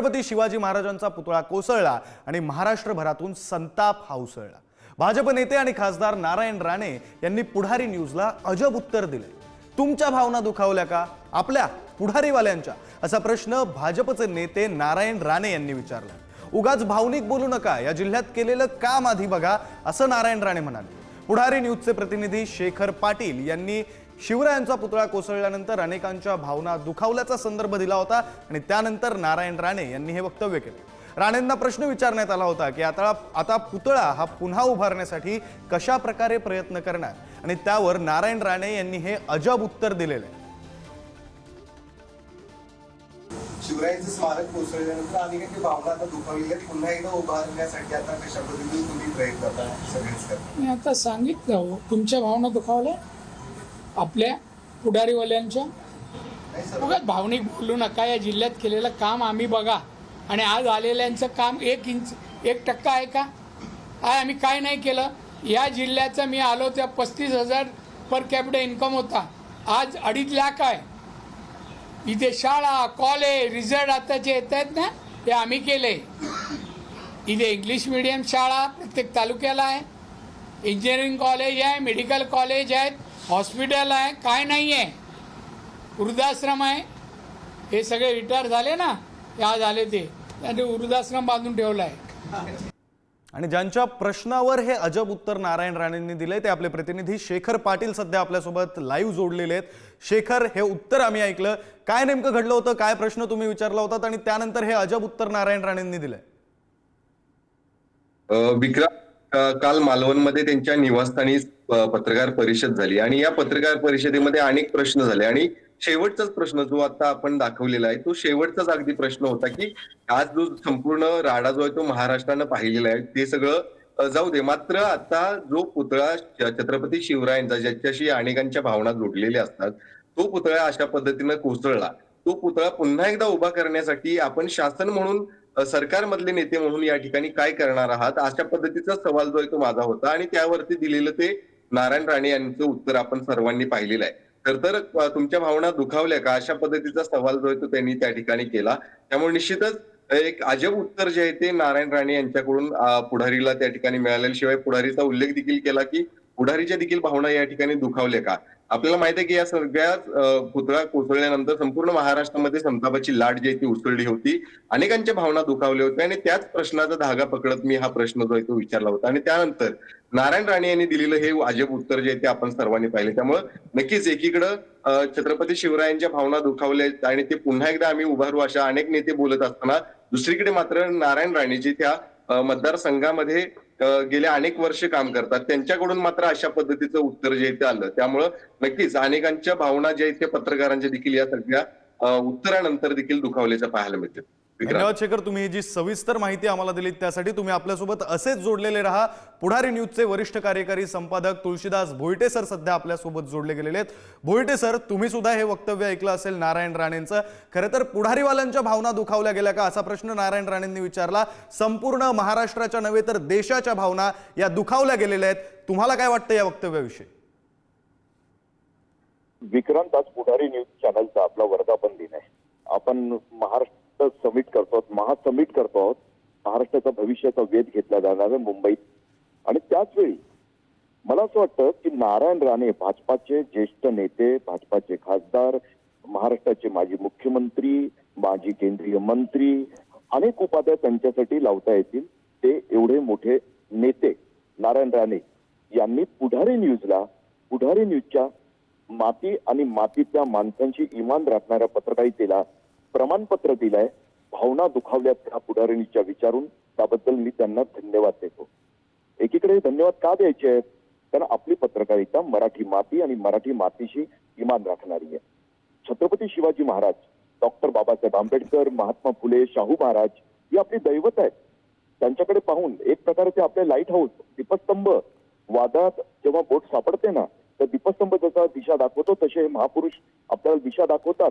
छत्रपती शिवाजी महाराजांचा पुतळा कोसळला आणि महाराष्ट्रभरातून संताप हा उसळला. भाजप नेते आणि खासदार नारायण राणे यांनी पुढारी न्यूजला अजब उत्तर दिले. तुमच्या भावना दुखावल्या का? आपल्या पुढारीवाल्यांच्या? असा प्रश्न भाजपचे नेते नारायण राणे यांनी विचारला. उगाच भावनिक बोलू नका या जिल्ह्यात केलेलं काम आधी बघा असं नारायण राणे म्हणाले. पुढारी न्यूजचे प्रतिनिधी शेखर पाटील यांनी शिवरायांचा पुतळा कोसळल्यानंतर अनेकांच्या भावना दुखावल्याचा संदर्भ दिला होता आणि त्यानंतर नारायण राणे यांनी हे वक्तव्य केले. राणेंना प्रश्न विचारण्यात आला होता की आता आता पुतळा हा पुन्हा उभारण्यासाठी कशा प्रकारे प्रयत्न करणार? आणि त्यावर नारायण राणे यांनी हे अजब उत्तर दिलेलं आहे. शिवरायांचं स्मारक कोसळल्यानंतर अनेक काही भावना आता दुखावलेल्या. पुन्हा एकदा उभारण्यासाठी आता कशा पद्धतीने तुम्ही प्रयत्न आता सगळेच करता. मी आता सांगितलं हो तुमच्या भावना दुखावल्या? आपल्या पुढारीवाल्यांच्या उगाच भावनिक बोलू नका. या जिल्ह्यात केलेलं काम आम्ही बघा. आणि आज आलेल्यांचं काम एक इंच एक टक्का आहे का? आज आम्ही काय नाही केलं. या जिल्ह्याचं मी आलो त्या पस्तीस हजार पर कॅपिटल इन्कम होता. आज अडीच लाख आहे. इथे शाळा कॉलेज रिझल्ट आताचे येत आहेत ना? ते आम्ही केले. इथे इंग्लिश मिडियम शाळा प्रत्येक तालुक्याला आहे. इंजिनिअरिंग कॉलेज आहे मेडिकल कॉलेज आहेत. हॉस्पिटल आहे काय नाही आहे वृद्धाश्रम आहे. हे सगळे रिटायर झाले ना ते आज आले ते. त्यांनी वृद्धाश्रम बांधून ठेवला आहे आणि ज्यांच्या प्रश्नावर हे अजब उत्तर नारायण राणेंनी दिले ते आपले प्रतिनिधी शेखर पाटील सध्या आपल्यासोबत लाईव्ह जोडलेले आहेत. शेखर हे उत्तर आम्ही ऐकलं. काय नेमकं घडलं होतं काय प्रश्न तुम्ही विचारला होतात आणि त्यानंतर हे अजब उत्तर नारायण राणेंनी दिलंय? विक्रम काल मालवणमध्ये त्यांच्या निवासस्थानी पत्रकार परिषद झाली. आणि या पत्रकार परिषदेमध्ये अनेक प्रश्न झाले. आणि शेवटचाच प्रश्न जो आता आपण दाखवलेला आहे तो शेवटचाच अगदी प्रश्न होता की आज जो संपूर्ण राडा जो आहे तो महाराष्ट्रानं पाहिलेला आहे ते सगळं जाऊ दे. मात्र आता जो पुतळा छत्रपती शिवरायांचा ज्याच्याशी अनेकांच्या भावना जोडलेल्या असतात तो पुतळा अशा पद्धतीनं कोसळला. तो पुतळा पुन्हा एकदा उभा करण्यासाठी आपण शासन म्हणून सरकारमधले नेते म्हणून या ठिकाणी काय करणार आहात? अशा पद्धतीचा सवाल जो आहे तो माझा होता आणि त्यावरती दिलेलं ते नारायण राणे यांचं उत्तर आपण सर्वांनी पाहिलेलं आहे. तर तर तुमच्या भावना दुखावल्या का? अशा पद्धतीचा सवाल जो आहे तो त्यांनी त्या ठिकाणी केला. त्यामुळे निश्चितच एक अजब उत्तर जे आहे ते नारायण राणे यांच्याकडून पुढारीला त्या ठिकाणी मिळालेल्या शिवाय पुढारीचा उल्लेख देखील केला की पुढारीच्या देखील भावना या ठिकाणी दुखावल्या का? आपल्याला माहिती आहे की या सगळ्या पुतळा कोसळल्यानंतर संपूर्ण महाराष्ट्रामध्ये संतापाची लाट जी आहे ती उसळली होती. अनेकांच्या भावना दुखावल्या होत्या आणि त्याच प्रश्नाचा धागा पकडत मी हा प्रश्न जो आहे तो विचारला होता. आणि त्यानंतर नारायण राणे यांनी दिलेलं हे अजब उत्तर जे आहे ते आपण सर्वांनी पाहिले. त्यामुळं नक्कीच एकीकडं छत्रपती शिवरायांच्या भावना दुखावल्या आहेत आणि ते पुन्हा एकदा आम्ही उभारू अशा अनेक नेते बोलत असताना दुसरीकडे मात्र नारायण राणे त्या मतदारसंघामध्ये गेल्या अनेक वर्ष काम करतात. त्यांच्याकडून मात्र अशा पद्धतीचं उत्तर जे इथे आलं. त्यामुळं नक्कीच अनेकांच्या भावना ज्या आहेत त्या पत्रकारांच्या देखील या सगळ्या उत्तरानंतर देखील दुखावल्याचं पाहायला मिळते. धन्यवाद शेखर तुम्ही जी सविस्तर माहिती आम्हाला दिलीत त्यासाठी तुम्ही आपल्यासोबत असेच जोडलेले राहा. पुढारी न्यूजचे वरिष्ठ कार्यकारी संपादक तुळशीदास भोईटे सर सध्या आपल्यासोबत जोडले गेलेले आहेत. भोईटे सर तुम्ही सुद्धा हे वक्तव्य ऐकलं असेल नारायण राणेंचं. खरं तर पुढारीवाल्यांच्या भावना दुखावल्या गेल्या का? असा प्रश्न नारायण राणेंनी विचारला. संपूर्ण महाराष्ट्राच्या नव्हे तर देशाच्या भावना या दुखावल्या गेलेल्या आहेत. तुम्हाला काय वाटतं या वक्तव्याविषयी? विक्रांत आज पुढारी न्यूज चॅनलचा आपला वर्धापन दिन आहे. आपण महाराष्ट्र समिट करतो आहोत महासमिट करतो आहोत महाराष्ट्राचा भविष्याचा वेध घेतला जाणार आहे मुंबईत. आणि त्याच वेळी मला असं वाटतं की नारायण राणे भाजपाचे ज्येष्ठ नेते भाजपाचे खासदार महाराष्ट्राचे माजी मुख्यमंत्री माजी केंद्रीय मंत्री अनेक उपाध्याय त्यांच्यासाठी लावता येतील. ते एवढे मोठे नेते नारायण राणे यांनी पुढारी न्यूजला पुढारी न्यूजच्या माती आणि मातीतल्या माणसांची इमान राखणाऱ्या पत्रकारितेला प्रमाणपत्र दिलंय भावना दुखावल्या त्या पुढारणीच्या विचारून त्याबद्दल मी त्यांना धन्यवाद देतो. एकीकडे धन्यवाद का द्यायचे आहेत? कारण आपली पत्रकारिता मराठी माती आणि मराठी मातीशी इमान राखणारी आहे. छत्रपती शिवाजी महाराज डॉक्टर बाबासाहेब आंबेडकर महात्मा फुले शाहू महाराज ही आपली दैवत आहेत. त्यांच्याकडे पाहून एक प्रकारचे आपले लाइट हाऊस दीपस्तंभ वादात जेव्हा बोट सापडते ना तर दीपस्तंभ जसा दिशा दाखवतो तसे हे महापुरुष आपल्याला दिशा दाखवतात.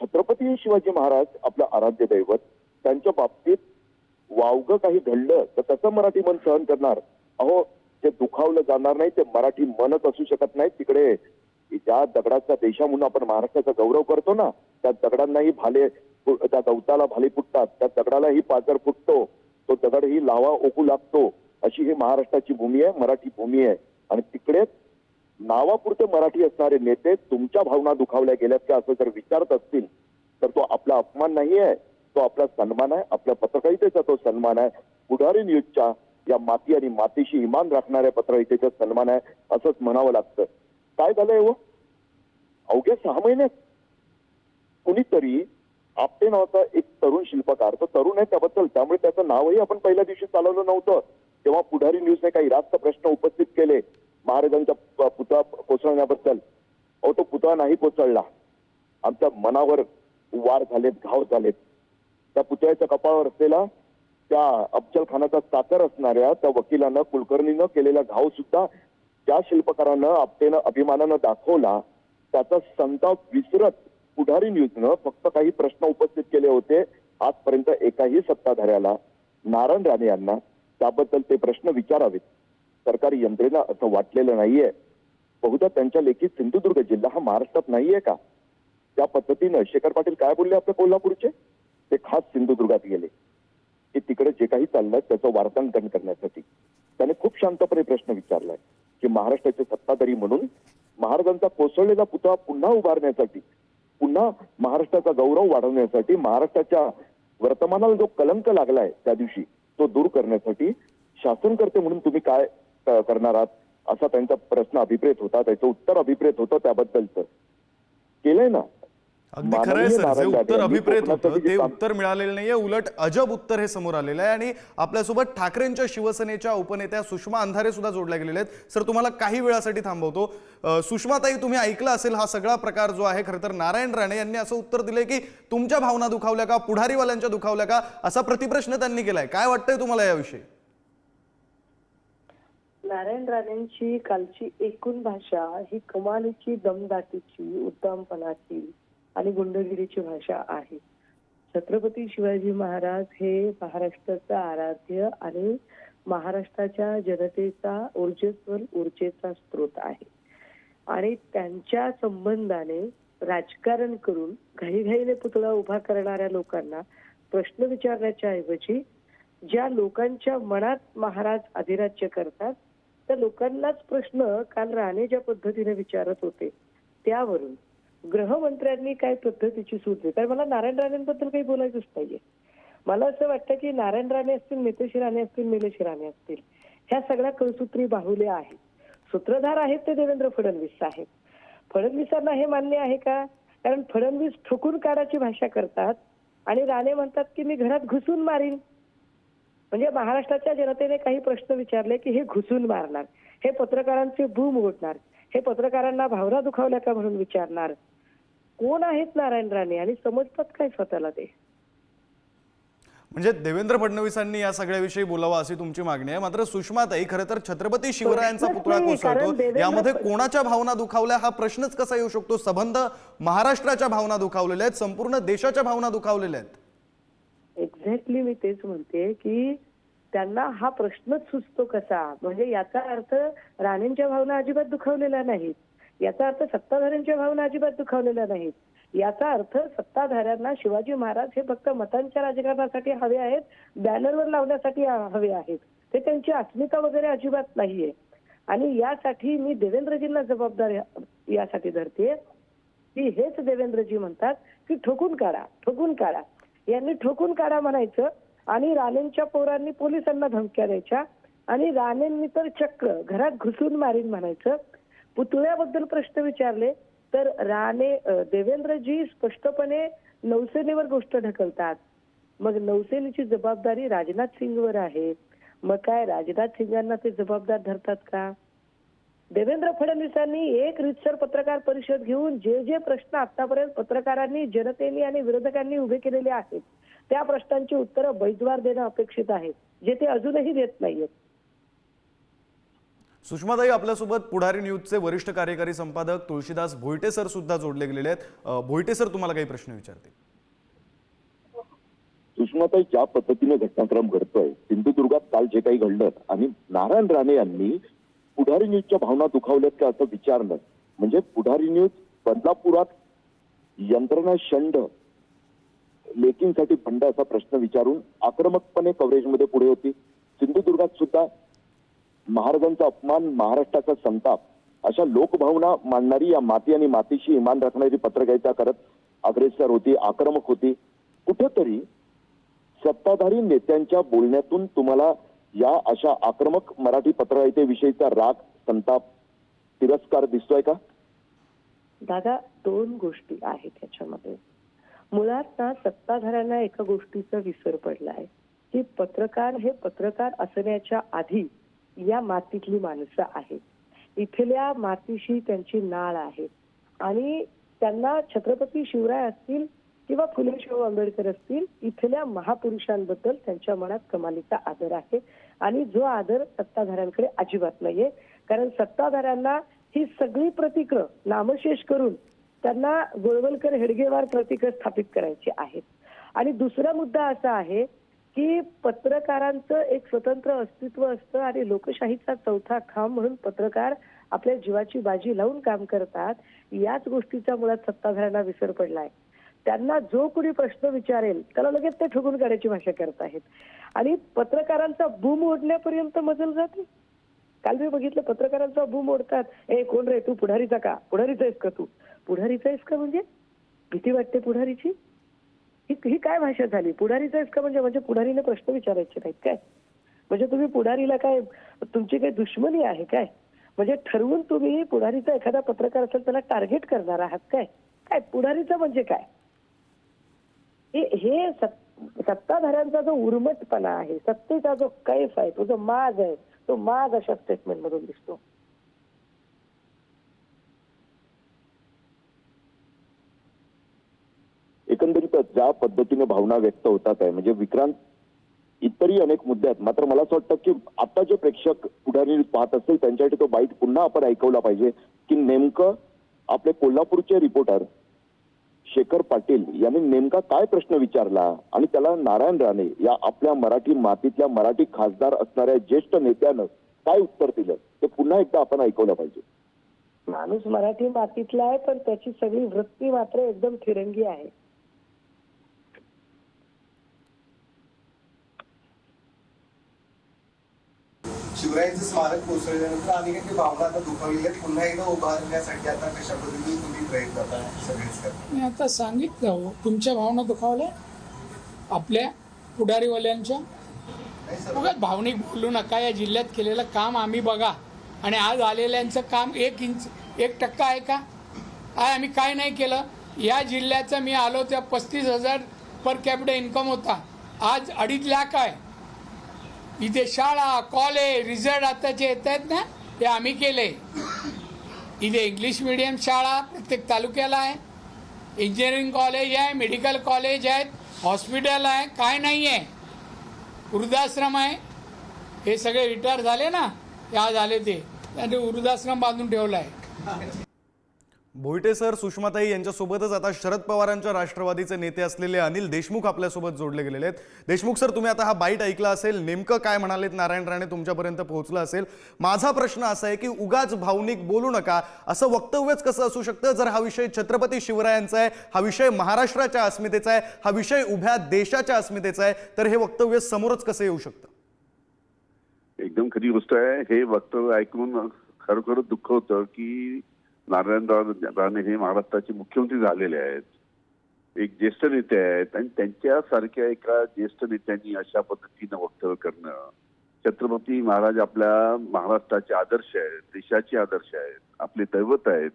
छत्रपती शिवाजी महाराज आपलं आराध्य दैवत त्यांच्या बाबतीत वावगं काही घडलं तर त्याचं मराठी मन सहन करणार. अहो ते दुखावलं जाणार नाही ते मराठी मनच असू शकत नाही. तिकडे ज्या दगडाचा देशा म्हणून आपण महाराष्ट्राचा गौरव करतो ना त्या दगडांनाही भाले त्या गवताला भाले फुटतात. त्या दगडालाही पाजर फुटतो. तो दगड ही लावा ओकू लागतो. अशी ही महाराष्ट्राची भूमी आहे मराठी भूमी आहे. आणि तिकडे नावापुरते मराठी असणारे नेते तुमच्या भावना दुखावल्या गेल्यात का असं जर विचारत असतील तर तो आपला अपमान नाही आहे तो आपला सन्मान आहे आपल्या पत्रकारितेचा तो सन्मान आहे. पुढारी न्यूजच्या या माती आणि मातीशी इमान राखणाऱ्या पत्रकारितेचा सन्मान आहे असंच म्हणावं लागतं. काय झालंय हो? अवघ्या सहा महिन्यात कुणीतरी आपटे नावाचा एक तरुण शिल्पकार तो तरुण आहे त्याबद्दल त्यामुळे त्याचं नावही आपण पहिल्या दिवशी चालवलं नव्हतं. तेव्हा पुढारी न्यूजने काही रास्त प्रश्न उपस्थित केले. महाराजांचा पुतळा कोसळण्याबद्दल अहो तो पुतळा नाही कोसळला आमच्या मनावर वार झालेत घाव झालेत. त्या पुतळ्याच्या कपाळावर असलेला त्या अफजल खानाचा साकर असणाऱ्या त्या वकिलानं कुलकर्णीनं केलेला घाव सुद्धा त्या शिल्पकारानं आपटेनं अभिमानानं दाखवला त्याचा संताप विसरत पुढारी न्यूजनं फक्त काही प्रश्न उपस्थित केले होते आजपर्यंत एकाही सत्ताधाऱ्याला. नारायण राणे यांना त्याबद्दल ते प्रश्न विचारावेत. सरकारी यंत्रणा असं वाटलेलं नाहीये. बहुधा त्यांच्या लेखी सिंधुदुर्ग जिल्हा हा महाराष्ट्रात नाहीये का? त्या पद्धतीनं शेखर पाटील काय बोलले आपल्या कोल्हापूरचे? ते खास सिंधुदुर्गात गेले. की तिकडे जे काही चाललंय त्याचं वार्तांकन करण्यासाठी. त्याने खूप शांतपणे प्रश्न विचारलाय. की महाराष्ट्राचे सत्ताधारी म्हणून महाराजांचा कोसळलेला पुतळा पुन्हा उभारण्यासाठी पुन्हा महाराष्ट्राचा गौरव वाढवण्यासाठी महाराष्ट्राच्या वर्तमानाला जो कलंक लागलाय त्या दिवशी तो दूर करण्यासाठी शासनकर्ते म्हणून तुम्ही काय करणार आहात असा त्यांचा प्रश्न अभिप्रेत होता त्याचं उत्तर अभिप्रेत होतं त्याबद्दलचं. केलंय ना? अगदी माननीय खरं आहे सर जे उत्तर अभिप्रेत होतं कोकणासाठी ते उत्तर मिळालेलं नाहीये उलट अजब उत्तर हे समोर आलेलं आहे. आणि आपल्यासोबत ठाकरेंच्या शिवसेनेच्या उपनेत्या सुषमा अंधारे सुद्धा जोडल्या गेलेल्या आहेत. सर तुम्हाला काही वेळासाठी थांबवतो. सुषमाताई तुम्ही ऐकलं असेल हा सगळा प्रकार जो आहे खरं तर नारायण राणे यांनी असं उत्तर दिलंय की तुमच्या भावना दुखावल्या का पुढारीवाल्यांच्या दुखावल्या का असा प्रतिप्रश्न त्यांनी केलाय. काय वाटतंय तुम्हाला याविषयी? नारायण राणेंची कालची एकूण भाषा ही कमालीची दमदाटीची उत्तमपणाची आणि गुंडगिरीची भाषा आहे. छत्रपती शिवाजी महाराज हे महाराष्ट्राचा आराध्य आणि महाराष्ट्राच्या जनतेचा ऊर्जेस्वर ऊर्जेचा स्रोत आहे. आणि त्यांच्या संबंधाने राजकारण करून घाईघाईने पुतळा उभा करणाऱ्या लोकांना प्रश्न विचारण्याच्या ऐवजी ज्या लोकांच्या मनात महाराज अधिराज्य करतात त्या लोकांनाच प्रश्न काल राणे ज्या पद्धतीने विचारत होते त्यावरून गृहमंत्र्यांनी काय पद्धतीची सूट दिली? कारण मला नारायण राणेंबद्दल काही बोलायचंच नाहीये. मला असं वाटतं की नारायण राणे असतील नितेश राणे असतील निलेश राणे असतील ह्या सगळ्या कळसूत्री बाहुल्या आहेत. सूत्रधार आहेत ते देवेंद्र फडणवीस साहेब. फडणवीसांना हे मान्य आहे का? कारण फडणवीस ठुकून काढाची भाषा करतात आणि राणे म्हणतात की मी घरात घुसून मारीन. म्हणजे महाराष्ट्राच्या जनतेने काही प्रश्न विचारले की हे घुसून मारणार हे पत्रकारांचे बूम ओढणार हे पत्रकारांना भावना दुखावल्या का म्हणून विचारणार? कोण आहेत नारायण राणे आणि समजतात काय स्वतःला ते? म्हणजे देवेंद्र फडणवीसांनी या सगळ्याविषयी बोलावं अशी तुमची मागणी आहे. मात्र सुषमाताई खरं तर छत्रपती शिवरायांचा पुतळा कोसळतो. यामध्ये कोणाच्या भावना दुखावल्या हा प्रश्नच कसा येऊ शकतो? सबंध महाराष्ट्राच्या भावना दुखावलेल्या आहेत संपूर्ण देशाच्या भावना दुखावलेल्या आहेत. एक्झॅक्टली मी तेच म्हणते की त्यांना हा प्रश्नच सुचतो कसा? म्हणजे याचा अर्थ राणेंच्या भावना अजिबात दुखावलेल्या नाहीत. याचा अर्थ सत्ताधाऱ्यांच्या भावना अजिबात दुखावलेल्या नाहीत. याचा अर्थ सत्ताधाऱ्यांना शिवाजी महाराज हे फक्त मतांच्या राजकारणासाठी हवे आहेत बॅनरवर लावण्यासाठी हवे आहेत. ते त्यांची अस्मिता वगैरे अजिबात नाहीये. आणि यासाठी मी देवेंद्रजींना जबाबदार यासाठी धरते की हेच देवेंद्रजी म्हणतात की ठोकून काढा ठोकून काढा. यांनी ठोकून काढा म्हणायचं आणि राणेंच्या पोरांनी पोलिसांना धमक्या द्यायच्या. आणि राणेंनी तर चक्र घरात घुसून मारीन म्हणायचं. पुतळ्याबद्दल प्रश्न विचारले तर राणे देवेंद्रजी स्पष्टपणे नौसेनेवर गोष्ट ढकलतात. मग नौसेनेची जबाबदारी राजनाथ सिंगवर आहे. मग काय राजनाथ सिंगांना ते जबाबदार धरतात का? देवेंद्र फडणवीसांनी एक रितसर पत्रकार परिषद घेऊन जे जे प्रश्न आतापर्यंत पत्रकारांनी जनतेने आणि विरोधकांनी उभे केलेले आहेत त्या प्रश्नांची उत्तरं बैजवार देणं अपेक्षित आहे जे ते अजूनही देत नाहीयेत. सुषमाताई आपल्यासोबत पुढारी न्यूजचे वरिष्ठ कार्यकारी संपादक तुळशीदास भोईटे सर सुद्धा जोडले गेलेले आहेत. अ, भोईटे सर तुम्हाला काही प्रश्न विचारतील. सुषमाताई ज्या पद्धतीने घटनाक्रम घडतोय सिंधुदुर्गात काल जे काही घडलं आणि नारायण राणे यांनी पुढारी न्यूजच्या भावना दुखावल्यात का असं विचारलं म्हणजे पुढारी न्यूज बदलापुरात यंत्रणा शंड लेकींसाठी बंड असा प्रश्न विचारून आक्रमकपणे कव्हरेजमध्ये पुढे होती. सिंधुदुर्गात सुद्धा महाराजांचा अपमान महाराष्ट्राचा संताप अशा लोकभावना मांडणारी या माती आणि मातीशी इमान राखणारी पत्रकारिता करत अग्रेसर होती आक्रमक होती. कुठेतरी सत्ताधारी नेत्यांच्या बोलण्यातून तुम्हाला या अशा आक्रमक मराठी पत्रकारितेविषयीचा राग संताप तिरस्कार दिसतोय का? दादा दोन गोष्टी आहेत त्याच्यामध्ये मुळात ना सत्ताधाऱ्यांना एका गोष्टीचा विसर पडला आहे की पत्रकार हे पत्रकार असण्याच्या आधी या मातीतली माणसं आहेत. इथल्या मातीशी त्यांची नाळ आहे. आणि त्यांना छत्रपती शिवराय असतील किंवा फुले शाहू आंबेडकर असतील इथल्या महापुरुषांबद्दल त्यांच्या मनात कमालीचा आदर आहे. आणि जो आदर सत्ताधाऱ्यांकडे अजिबात नाहीये. कारण सत्ताधाऱ्यांना ही सगळी प्रतिक्रं नामशेष करून त्यांना गोळवलकर हेडगेवार प्रतिक्र स्थापित करायची आहेत. आणि दुसरा मुद्दा असा आहे की पत्रकारांचं एक स्वतंत्र अस्तित्व असतं आणि लोकशाहीचा चौथा खांब म्हणून पत्रकार आपल्या जीवाची बाजी लावून काम करतात याच गोष्टीचा मुळात सत्ताधाऱ्यांना विसर पडलाय. त्यांना जो कोणी प्रश्न विचारेल त्याला लगेच ते ठोकून काढायची भाषा करत आहेत आणि पत्रकारांचा बूम ओढण्यापर्यंत मजल जाते. काल मी बघितलं पत्रकारांचा बूम ओढतात. ए कोण रे तू? पुढारीचा का? पुढारीचा आहेस का तू. पुढारीचा आहेस का म्हणजे? भीती वाटते पुढारीची? ही ही काय भाषा झाली? पुढारीचा आहेस का म्हणजे म्हणजे पुढारीने प्रश्न विचारायचे नाहीत काय? म्हणजे तुम्ही पुढारीला काय तुमची काही दुश्मनी आहे काय? म्हणजे ठरवून तुम्ही पुढारीचा एखादा पत्रकार असेल त्याला टार्गेट करणार आहात काय? काय पुढारीचं म्हणजे काय? हे हे सत्ताधाऱ्यांचा जो उर्मटपणा आहे सत्तेचा जो कैफ आहे तो जो माज आहे तो माज अशा स्टेटमेंट मधून दिसतो. एकंदरीतच ज्या पद्धतीने भावना व्यक्त होतात आहे म्हणजे विक्रांत इतरही अनेक मुद्दे आहेत. मात्र मला असं वाटतं की आता जे प्रेक्षक पुढारी पाहत असतील त्यांच्यासाठी तो बाईट पुन्हा आपण ऐकवला पाहिजे की नेमकं आपले कोल्हापूरचे रिपोर्टर शेखर पाटील यांनी नेमका काय प्रश्न विचारला आणि त्याला नारायण राणे या आपल्या मराठी मातीतल्या मराठी खासदार असणाऱ्या ज्येष्ठ नेत्यानं काय उत्तर दिलं? ते पुन्हा एकदा आपण ऐकवलं पाहिजे. माणूस मराठी मातीतला आहे पण त्याची सगळी वृत्ती मात्र एकदम फिरंगी आहे. शिवरायांचं स्मारक कोसळल्यानंतर अनेकांची भावना आता दुखावलेल्या आहेत. पुन्हा एकदा उभारण्यासाठी आता कशा पद्धतीने तुम्ही प्रयत्न सगळेच करता मी आता सांगितलं हो, तुमच्या भावना दुखावल्या आपल्या पुढारीवाल्यांच्या. उगाच भावनिक बोलू नका या जिल्ह्यात केलेलं काम आम्ही बघा. आणि आज आलेल्यांचं काम एक इंच एक टक्का आहे का? आज आम्ही काय नाही केलं? या जिल्ह्याचं मी आलो त्या पस्तीस हजार पर कॅपिटल इन्कम होता. आज अडीच लाख आहे. इथे शाळा कॉलेज रिझल्ट आताचे येत आहेत ना ते आम्ही केले. इथे इंग्लिश मिडियम शाळा प्रत्येक तालुक्याला आहे. इंजिनिअरिंग कॉलेज आहे मेडिकल कॉलेज आहेत हॉस्पिटल आहे काय नाही आहे. वृद्धाश्रम आहे. हे सगळे रिटायर झाले ना? या झाले ते. त्यांनी वृद्धाश्रम बांधून ठेवला आहे. भोईटे सर सुषमाताई यांच्यासोबतच आता शरद पवारांच्या राष्ट्रवादीचे नेते असलेले अनिल देशमुख आपल्यासोबत जोडले गेलेले आहेत. देशमुख सर तुम्ही आता हा बाईट ऐकला असेल नेमकं काय म्हणालेत? नारायण राणे तुमच्यापर्यंत पोहोचलं असेल. माझा प्रश्न असा आहे की उगाच भावनिक बोलू नका. असं वक्तव्यच कसं असू शकतं? जर हा विषय छत्रपती शिवरायांचा आहे हा विषय महाराष्ट्राच्या अस्मितेचा आहे हा विषय उभ्या देशाच्या अस्मितेचा आहे तर हे वक्तव्य समोरच कसं येऊ शकतं? एकदम खरी गोष्ट आहे. हे वक्तव्य ऐकून खरोखर दुःख होतं की नारायणराव राणे हे महाराष्ट्राचे मुख्यमंत्री झालेले आहेत. एक ज्येष्ठ नेते आहेत आणि त्यांच्यासारख्या एका ज्येष्ठ नेत्यांनी अशा पद्धतीनं वक्तव्य करणं छत्रपती महाराज आपल्या महाराष्ट्राचे आदर्श आहेत देशाचे आदर्श आहेत आपले दैवत आहेत.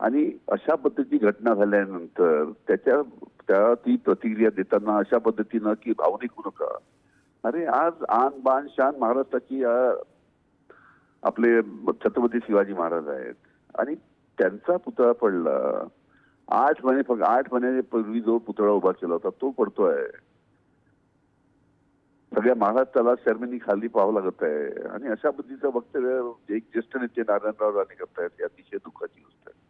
आणि अशा पद्धतीची घटना झाल्यानंतर त्याच्या त्या ती प्रतिक्रिया देताना अशा पद्धतीनं की भावनिक होऊ नका. अरे आज आन बान शान महाराष्ट्राची आपले छत्रपती शिवाजी महाराज आहेत. आणि त्यांचा पुतळा पडला. आठ महिने फक्त आठ महिन्यापूर्वी जो पुतळा उभा केला होता तो पडतोय. सगळ्या महाराष्ट्राला शर्मिनी खाली पाहावं लागत आहे. आणि अशा पद्धतीचं वक्तव्य एक ज्येष्ठ नेते नारायणराव राणे करतायत ही अतिशय दुःखाची गोष्ट आहे.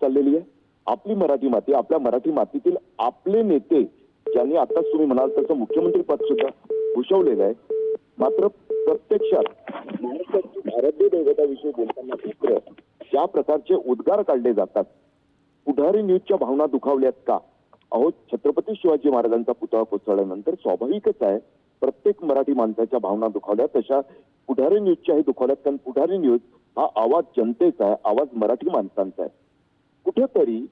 चाललेली आहे. आपली मराठी माती आपल्या मराठी मातीतील आपले नेते ज्यांनी आताच तुम्ही म्हणाल तसं मुख्यमंत्री पद सुद्धा भूषवलेलं आहे. मात्र प्रत्यक्षात महाराष्ट्राची आराध्य दैवताविषयी बोलताना मात्र ज्या प्रकारचे उद्गार काढले जातात पुढारी न्यूजच्या भावना दुखावल्यात का? अहो छत्रपती शिवाजी महाराजांचा पुतळा कोसळल्यानंतर स्वाभाविकच आहे. प्रत्येक मराठी माणसाच्या भावना दुखावल्या तशा पुढारी न्यूजच्याही दुखावल्यात कारण पुढारी न्यूज हा आवाज जनतेचा आहे आवाज मराठी माणसांचा आहे. कुठेतरी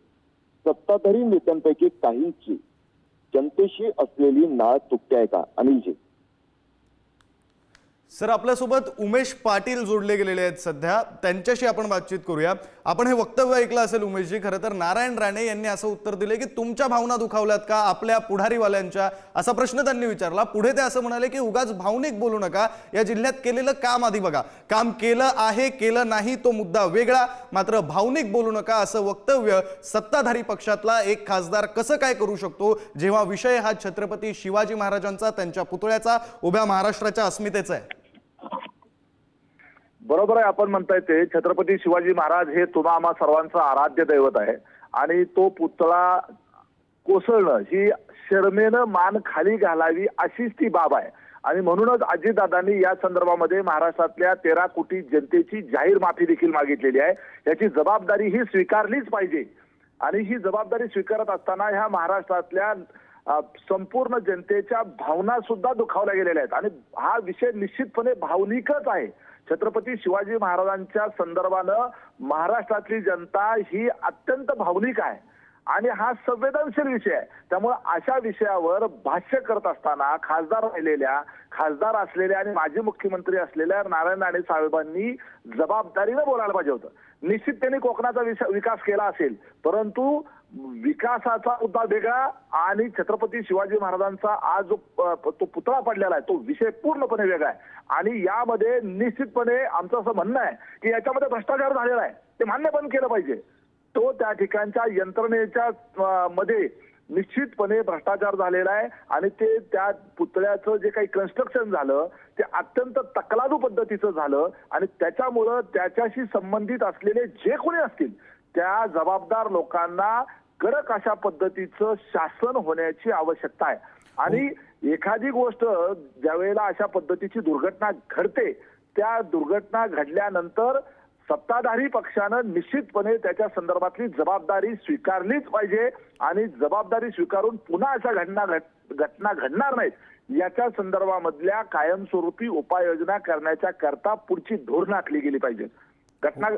सत्ताधारी नेत्यांपैकी काहींची जनतेशी असलेली नाळ तुटते आहे का? अनिलजी. सर आपल्यासोबत उमेश पाटील जोडले गेलेले आहेत सध्या. त्यांच्याशी आपण बातचीत करूया. आपण हे वक्तव्य ऐकलं असेल उमेशजी खरं तर नारायण राणे यांनी असं उत्तर दिले की तुमच्या भावना दुखावल्यात का? आपल्या पुढारीवाल्यांच्या असा प्रश्न त्यांनी विचारला. पुढे ते असं म्हणाले की उगाच भावनिक बोलू नका. या जिल्ह्यात केलेलं काम आधी बघा. काम केलं आहे केलं नाही तो मुद्दा वेगळा. मात्र भावनिक बोलू नका असं वक्तव्य सत्ताधारी पक्षातला एक खासदार कसं काय करू शकतो? जेव्हा विषय हा छत्रपती शिवाजी महाराजांचा त्यांच्या पुतळ्याचा उभ्या महाराष्ट्राच्या अस्मितेचा आहे. बरोबर आहे आपण म्हणताय ते. छत्रपती शिवाजी महाराज हे तुम्हा आम्हा सर्वांचं आराध्य दैवत आहे. आणि तो पुतळा कोसळणं ही शर्मेनं मान खाली घालावी अशीच ती बाब आहे. आणि म्हणूनच अजितदादांनी या संदर्भामध्ये महाराष्ट्रातल्या तेरा कोटी जनतेची जाहीर माफी देखील मागितलेली आहे. याची जबाबदारी ही स्वीकारलीच पाहिजे. आणि ही जबाबदारी स्वीकारत असताना ह्या महाराष्ट्रातल्या संपूर्ण जनतेच्या भावना सुद्धा दुखावल्या गेलेल्या आहेत. आणि हा विषय निश्चितपणे भावनिकच आहे. छत्रपती शिवाजी महाराजांच्या संदर्भानं महाराष्ट्रातली जनता ही अत्यंत भावनिक आहे. आणि हा संवेदनशील विषय आहे. त्यामुळे अशा विषयावर भाष्य करत असताना खासदार राहिलेल्या खासदार असलेल्या आणि माजी मुख्यमंत्री असलेल्या नारायण राणे साहेबांनी जबाबदारीनं बोलायला पाहिजे होतं. निश्चित त्यांनी कोकणाचा विकास केला असेल परंतु विकासाचा मुद्दा वेगळा आणि छत्रपती शिवाजी महाराजांचा आज जो तो पुतळा पडलेला आहे तो विषय पूर्णपणे वेगळा आहे. आणि यामध्ये निश्चितपणे आमचं असं म्हणणं आहे की याच्यामध्ये भ्रष्टाचार झालेला आहे. ते मान्य पण केलं पाहिजे. तो त्या ठिकाणच्या यंत्रणेच्या मध्ये निश्चितपणे भ्रष्टाचार झालेला आहे आणि ते त्या पुतळ्याचं जे काही कन्स्ट्रक्शन झालं ते अत्यंत तकलादू पद्धतीचं झालं आणि त्याच्यामुळं त्याच्याशी संबंधित असलेले जे कोणी असतील त्या जबाबदार लोकांना कडक अशा पद्धतीचं शासन होण्याची आवश्यकता आहे. आणि एखादी गोष्ट ज्या वेळेला अशा पद्धतीची दुर्घटना घडते त्या दुर्घटना घडल्यानंतर सत्ताधारी पक्षानं निश्चितपणे त्याच्या संदर्भातली जबाबदारी स्वीकारलीच पाहिजे आणि जबाबदारी स्वीकारून पुन्हा अशा घटना घट- घटना घडणार नाहीत. याच्या संदर्भामधल्या कायमस्वरूपी उपाययोजना करण्याच्या करता पुढची धोरणं आखली गेली पाहिजे घटना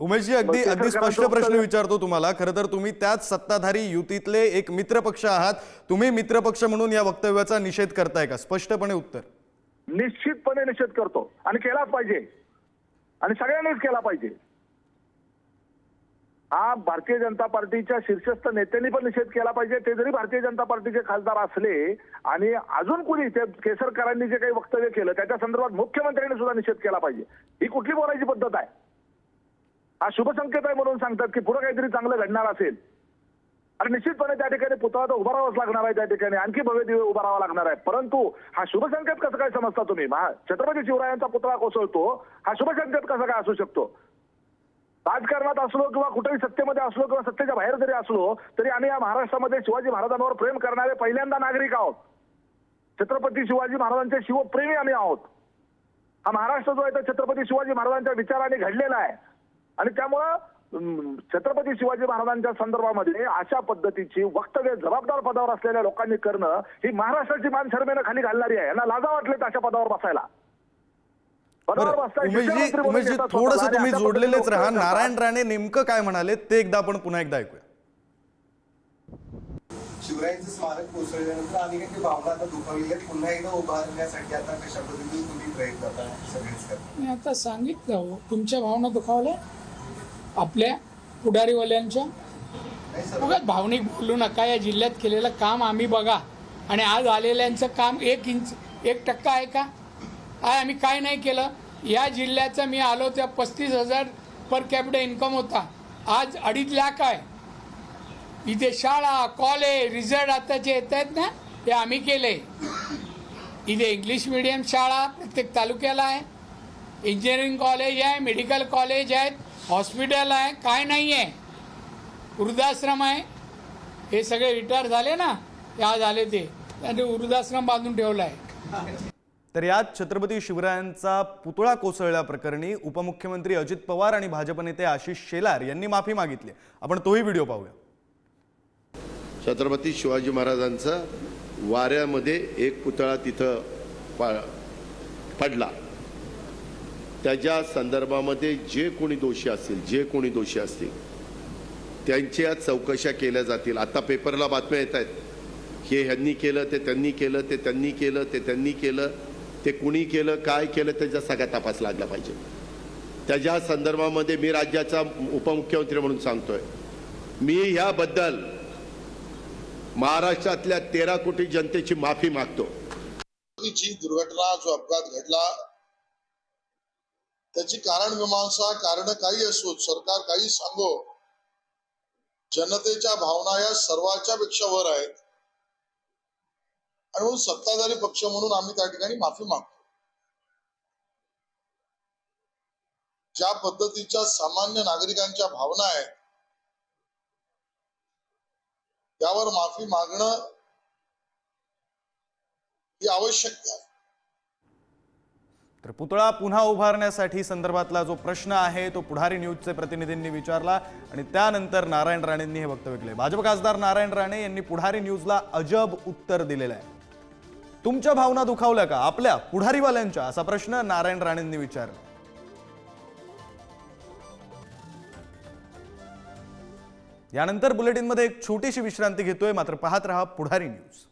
उमेशजी अगदी अगदी स्पष्ट प्रश्न विचारतो तुम्हाला. खरं तर तुम्ही त्याच सत्ताधारी युतीतले एक मित्रपक्ष आहात. तुम्ही मित्रपक्ष म्हणून या वक्तव्याचा निषेध करताय का? स्पष्टपणे उत्तर. निश्चितपणे निषेध करतो. आणि केलाच पाहिजे. आणि सगळ्यांनीच केला पाहिजे. हा भारतीय जनता पार्टीच्या शीर्षस्थ नेत्यांनी पण निषेध केला पाहिजे. ते जरी भारतीय जनता पार्टीचे खासदार असले आणि अजून कुणी ते केसरकरांनी जे काही वक्तव्य केलं त्याच्या संदर्भात मुख्यमंत्र्यांनी सुद्धा निषेध केला पाहिजे. ही कुठली बोलायची पद्धत आहे? हा शुभसंकेत आहे म्हणून सांगतात की पुढे काहीतरी चांगलं घडणार असेल. आणि निश्चितपणे त्या ठिकाणी पुतळा तर उभा राहावाच लागणार आहे त्या ठिकाणी. आणखी भव्य दिवे उभा राहावा लागणार आहे. परंतु हा शुभसंकेत कसं काय समजता तुम्ही? छत्रपती शिवरायांचा पुतळा कोसळतो हा शुभसंकेत कसा काय असू शकतो? राजकारणात असलो किंवा कुठेही सत्तेमध्ये असलो किंवा सत्तेच्या बाहेर जरी असलो तरी आम्ही या महाराष्ट्रामध्ये शिवाजी महाराजांवर प्रेम करणारे पहिल्यांदा नागरिक आहोत. छत्रपती शिवाजी महाराजांचे शिवप्रेमी आम्ही आहोत. हा महाराष्ट्र जो आहे तो छत्रपती शिवाजी महाराजांच्या विचाराने घडलेला आहे. आणि त्यामुळं छत्रपती शिवाजी महाराजांच्या संदर्भामध्ये अशा पद्धतीची वक्तव्य जबाबदार पदावर असलेल्या लोकांनी करणं ही महाराष्ट्राची मान शर्मेनं खाली घालणारी आहे. यांना लाजा वाटलेत अशा पदावर बसायला. उमेशजी थोडस तुम्ही जोडलेलेच राहा. नारायण राणे नेमकं काय म्हणाले ते एकदा आपण पुन्हा एकदा ऐकूया. शिवरायांचं स्मारक कोसळल्यानंतर अनेकांची भावना आता दुखावली आहेत. पुन्हा एकदा उभारण्यासाठी आता कशा पद्धतीने तुम्ही प्रयत्न आता सगळेच करता मी आता सांगितलं हो, तुमच्या भावना दुखावल्या? आपल्या पुढारीवाल्यांच्या बघा उगाच भावनिक बोलू नका. या जिल्ह्यात केलेलं काम आम्ही बघा. आणि आज आलेल्यांचं काम एक इंच एक टक्का आहे का? आय आम्ही काय नाही केलं? या जिल्ह्याचं मी आलो त्या पस्तीस हजार पर कॅपिटल इन्कम होता. आज अडीच लाख आहे. इथे शाळा कॉलेज रिझल्ट आताचे येत आहेत ना? ते आम्ही केले. इथे इंग्लिश मिडियम शाळा प्रत्येक तालुक्याला आहे. इंजिनिअरिंग कॉलेज आहे मेडिकल कॉलेज आहेत. हॉस्पिटल आहे काय नाही आहे. वृद्धाश्रम आहे. हे सगळे रिटायर झाले ना? ते आज आले ते. त्यांनी वृद्धाश्रम बांधून ठेवला आहे तर यात छत्रपती शिवरायांचा पुतळा कोसळल्याप्रकरणी उपमुख्यमंत्री अजित पवार आणि भाजप नेते आशिष शेलार यांनी माफी मागितली. आपण तोही व्हिडिओ पाहूया. छत्रपती शिवाजी महाराजांचा वाऱ्यामध्ये एक पुतळा तिथं पा पडला. त्याच्या संदर्भामध्ये जे कोणी दोषी असतील जे कोणी दोषी असतील त्यांच्या चौकशा केल्या जातील. आता पेपरला बातम्या येत आहेत. हे ह्यांनी केलं ते त्यांनी केलं ते त्यांनी केलं ते त्यांनी केलं ते कुणी केलं काय केलं त्याचा सगळा तपास लागला पाहिजे. त्याच्या संदर्भामध्ये मी राज्याचा उपमुख्यमंत्री म्हणून सांगतोय. मी ह्याबद्दल महाराष्ट्रातल्या तेरा कोटी जनतेची माफी मागतो. जी दुर्घटना जो अपघात घडला त्याची कारण मीमांसा कारण काही असो सरकार काही सांगो जनतेच्या भावना या सर्वाच्या पेक्षा वर आहेत. आणि म्हणून सत्ताधारी पक्ष म्हणून आम्ही त्या ठिकाणी माफी मागतो. ज्या पद्धतीच्या सामान्य नागरिकांच्या भावना आहेत त्यावर माफी मागणं ही आवश्यकता आहे. तर पुतळा पुन्हा उभारण्यासाठी संदर्भातला जो प्रश्न आहे तो पुढारी न्यूजचे प्रतिनिधींनी विचारला आणि त्यानंतर नारायण राणेंनी हे वक्तव्य केले. भाजप खासदार नारायण राणे यांनी पुढारी न्यूजला अजब उत्तर दिलेलं आहे. तुमच्या भावना दुखावल्या का? आपल्या पुढारीवाल्यांच्या? असा प्रश्न नारायण राणेंनी विचारला. यानंतर बुलेटिनमध्ये एक छोटीशी विश्रांती घेतोय. मात्र पाहत रहा पुढारी न्यूज.